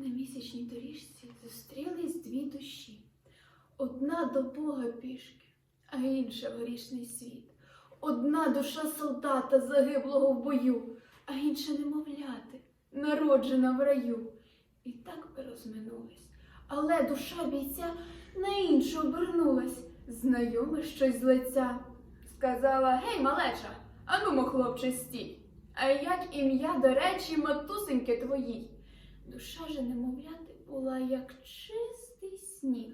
На місячній доріжці зустрілись дві душі. Одна до Бога пішки, а інша в грішний світ. Одна душа солдата загиблого в бою, а інша немовляти, народжена в раю. І так би розминулись. Але душа бійця на іншу обернулась, знайоме щось з лиця. Сказала: Гей, малеча, анумо, хлопче, стій. А як ім'я, до речі, матусеньки твоїй? Душа же немовляти була, як чистий сніг.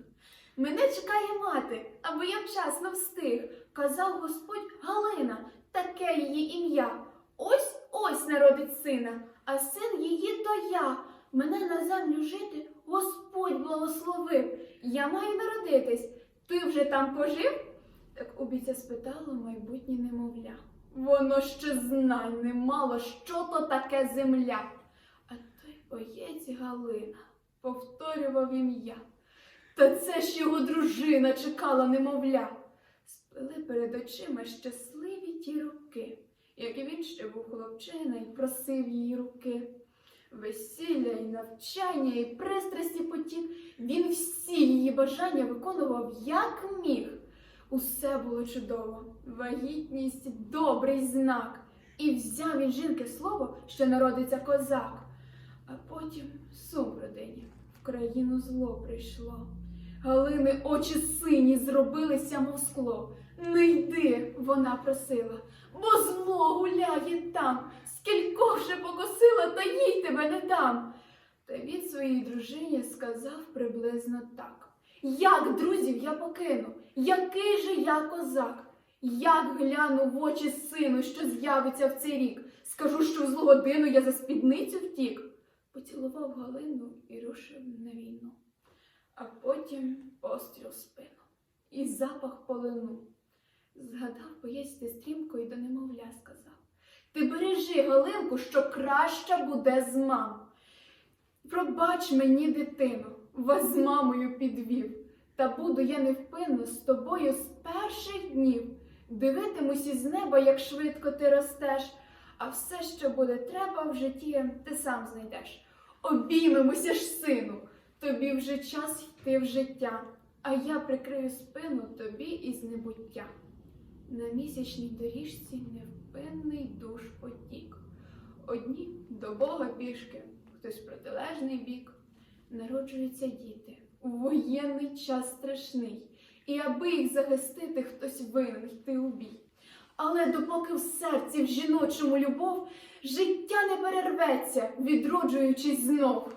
Мене чекає мати, аби я вчасно встиг, казав Господь Галина, таке її ім'я. Ось ось народить сина, а син її то я. Мене на землю жити Господь благословив. Я маю народитись. Ти вже там пожив? Так обіця спитала майбутнє немовля. Воно ще знай не мало, що то таке земля. Боєць Галина повторював ім'я. Та це ж його дружина чекала немовля. Сплили перед очима щасливі ті руки, як і він ще був хлопчина і просив її руки. Весілля і навчання, і пристрасті потік, він всі її бажання виконував як міг. Усе було чудово, вагітність добрий знак. І взяв від жінки слово, що народиться козак. А потім сум в країну зло прийшло. Галини очі сині зробилися, мов скло. Не йди, вона просила, бо зло гуляє там. Скількох вже покосила, та їй тебе не дам. Та він своїй дружині сказав приблизно так. Як друзів я покину, який же я козак? Як гляну в очі сину, що з'явиться в цей рік, скажу, що в злу годину я за спідницю втік. Поцілував Галину і рушив на війну. А потім постріл в спину і запах полину. Згадав поїсти стрімко і до немовля сказав. Ти бережи Галинку, що краща буде з мам. Пробач мені, дитину, вас з мамою підвів. Та буду я невпинно з тобою з перших днів. Дивитимусь із неба, як швидко ти ростеш, а все, що буде треба в житті, ти сам знайдеш. Обіймемося ж, сину, тобі вже час йти в життя, а я прикрию спину тобі із небуття. На місячній доріжці невпинний душ потік. Одні до Бога пішки, хтось протилежний бік. Народжуються діти у воєнний час страшний, і аби їх захистити, хтось винен йти у бій. Але допоки в серці в жіночому любов, життя не перерветься, відроджуючись знов.